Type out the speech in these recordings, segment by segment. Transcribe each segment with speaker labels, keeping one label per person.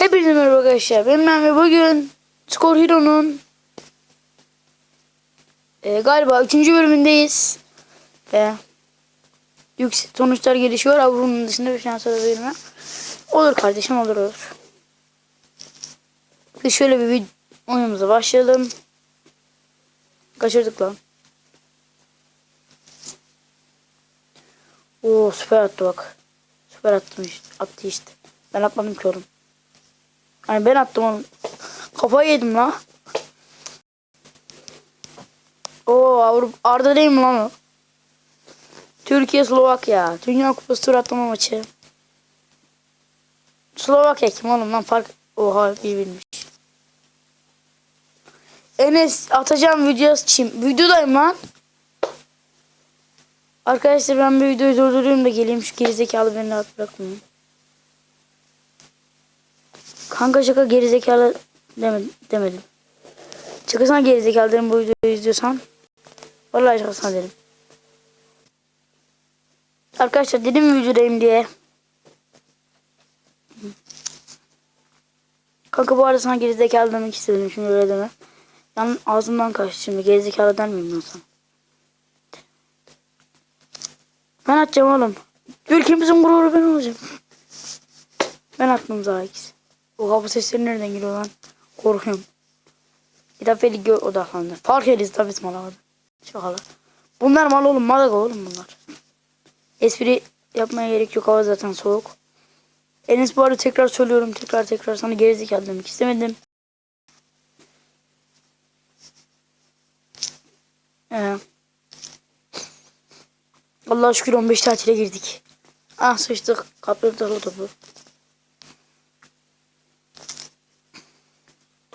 Speaker 1: Hepinize merhaba arkadaşlar. Ben ben ve bugün Skor Hero'nun e, galiba 3. bölümündeyiz. Ve yüksek sonuçlar gelişiyor. Bunun dışında bir şans alabilirim. Olur kardeşim olur olur. Biz şöyle bir oyunumuza başlayalım. Kaçırdık lan. Oo süper attı bak. Süper attım işte. Attı işte. Ben atmadım ki oğlum. Hani ben attım onu. Kafayı yedim la. Oo Avrupa Arda değil mi lan o? Türkiye Slovakya. Dünya Kupası tur atlama maçı. Slovakya kim oğlum lan fark. Oha iyi bilmiş. Enes atacağım video çim. Videodayım lan. Arkadaşlar ben bir videoyu durduruyorum da geleyim şu gerizekalı beni rahat bırakmayın. Kanka şaka gerizekalı demedim. demedim. Çıkasana gerizekalı derim bu videoyu izliyorsan. Vallahi çıkasana derim. Arkadaşlar dedim mi videodayım diye. Kanka bu arada sana gerizekalı demek istedim şimdi öyle deme. Yan ağzımdan kaçtı şimdi gerizekalı der miyim ben sana? Ben atacağım oğlum. Ülkemizin gururu ben olacağım. Ben attım daha ikisi. Oha bu sesler nereden geliyor lan? Korkuyorum. Bir defa gö odaklandı. Fark ederiz tabii biz malamadı. Şakalar. Bunlar mal oğlum malaga oğlum bunlar. Espri yapmaya gerek yok hava zaten soğuk. Enes bu arada tekrar söylüyorum tekrar tekrar sana gerizekalı demek istemedim. Ee, Allah'a şükür 15 tatile girdik. Ah sıçtık. Kaptırdık topu.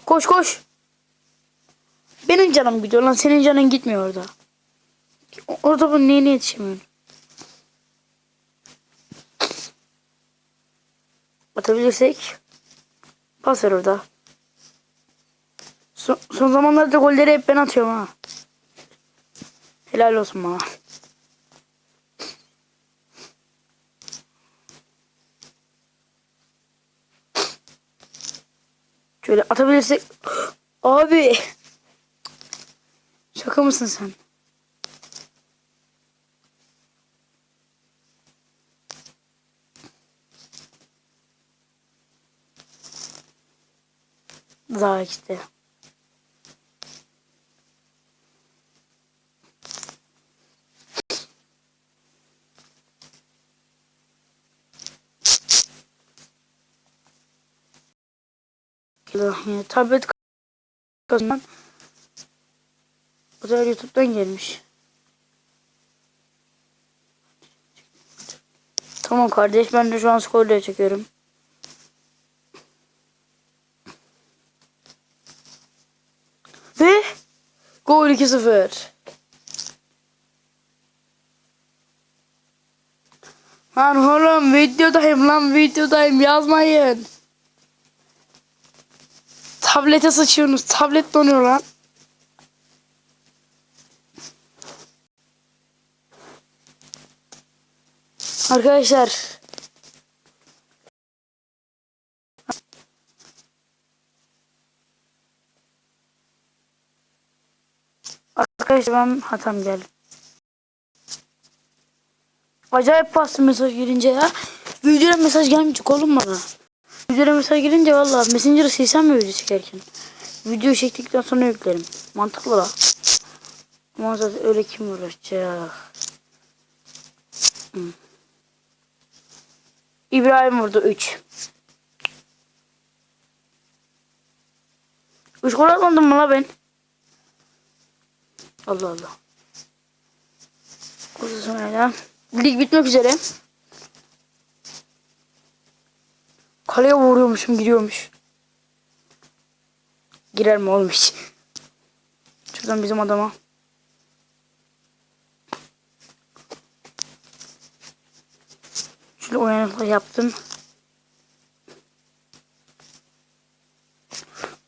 Speaker 1: Koş koş. Benim canım gidiyor lan. Senin canın gitmiyor orada. Orada bu neyine yetişemiyorsun? Atabilirsek. Pas ver orada. Son, son zamanlarda golleri hep ben atıyorum ha. Helal olsun bana. Şöyle atabilirsek. Abi. Şaka mısın sen? Daha işte. Yani tablet kazanan bu da YouTube'dan gelmiş. Tamam kardeş ben de şu an skorla çekiyorum. Ve gol 2-0. Lan oğlum videodayım lan videodayım yazmayın. Tablete sıçıyorsunuz. Tablet donuyor lan. Arkadaşlar. Arkadaşlar ben hatam geldi. Acayip bastı mesaj girince ya. Videoya mesaj gelmeyecek oğlum bana. Videoya mesaj girince valla Messenger'ı silsem mi video çekerken? Video çektikten sonra yüklerim. Mantıklı la. Ama zaten öyle kim uğraşacak? İbrahim vurdu 3. 3 gol atmadım mı la ben? Allah Allah. Uzun sonra Lig bitmek üzere. Kaleye vuruyormuşum giriyormuş. Girer mi oğlum hiç? Şuradan bizim adama. Şöyle uyanıkla yaptım.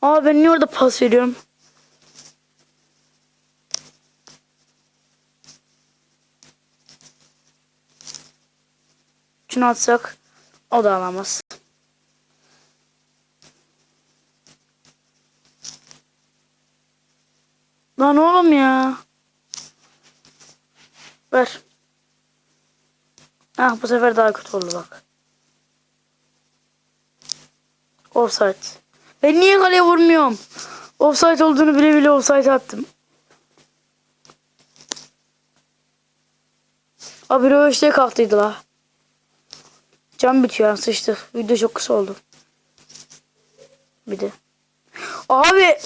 Speaker 1: Aa ben niye orada pas veriyorum? Şunu atsak o da alamaz. Lan oğlum ya. Ver. Ah bu sefer daha kötü oldu bak. Offside. Ben niye kaleye vurmuyorum? Offside olduğunu bile bile offside attım. Abi röveşte kalktıydı la. Can bitiyor yani sıçtık. Video çok kısa oldu. Bir de. Abi.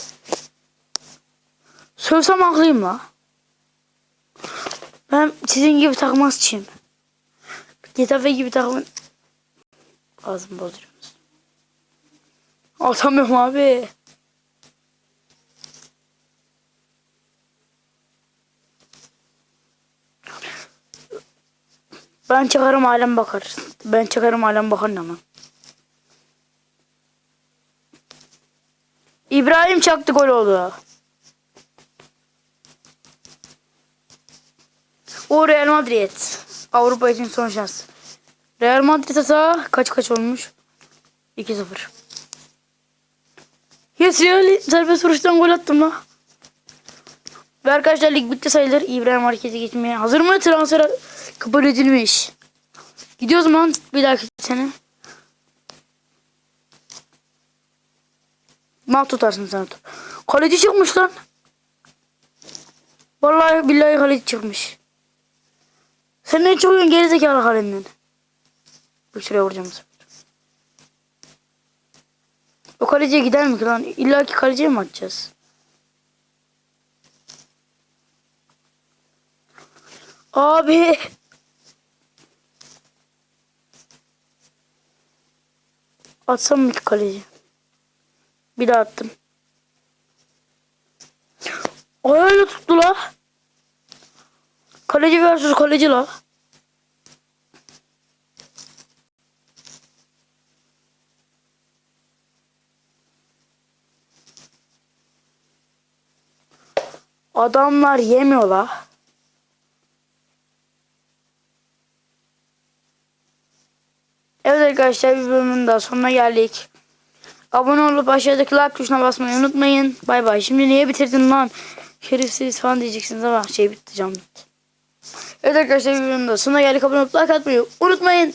Speaker 1: Sövsem haklıyım la. Ben sizin gibi takmazçıyım. Getafe gibi takımın ağzımı bozuyorsunuz. Atamıyorum abi. Ben çıkarım alem bakar. Ben çıkarım alem bakar ne. İbrahim çaktı gol oldu. O Real Madrid. Avrupa için son şans. Real Madrid ata kaç kaç olmuş? 2-0. Yes Real serbest vuruştan gol attım la. Ve arkadaşlar lig bitti sayılır. İbrahim harekete geçmeye hazır mı? Transfer kabul edilmiş. Gidiyoruz lan bir dahaki sene? Mal tutarsın sen. Kaleci çıkmış lan. Vallahi billahi kaleci çıkmış. Sen ne çıkıyorsun gerizekalı kalenden? Bir şuraya vuracağım. O kaleciye gider mi ki lan? İlla ki kaleciye mi atacağız? Abi. Atsam mı ki kaleci? Bir daha attım. Ayağıyla tuttu la. Kaleci versus kaleci la. Adamlar yemiyor la. Evet arkadaşlar bir bölümün daha sonuna geldik. Abone olup aşağıdaki like tuşuna basmayı unutmayın. Bay bay. Şimdi niye bitirdin lan? Şerifsiz falan diyeceksiniz ama şey bitti cam bitti. Evet arkadaşlar bölümün daha sonuna geldik. Abone olup like unutmayın.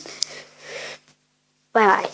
Speaker 1: Bay bay.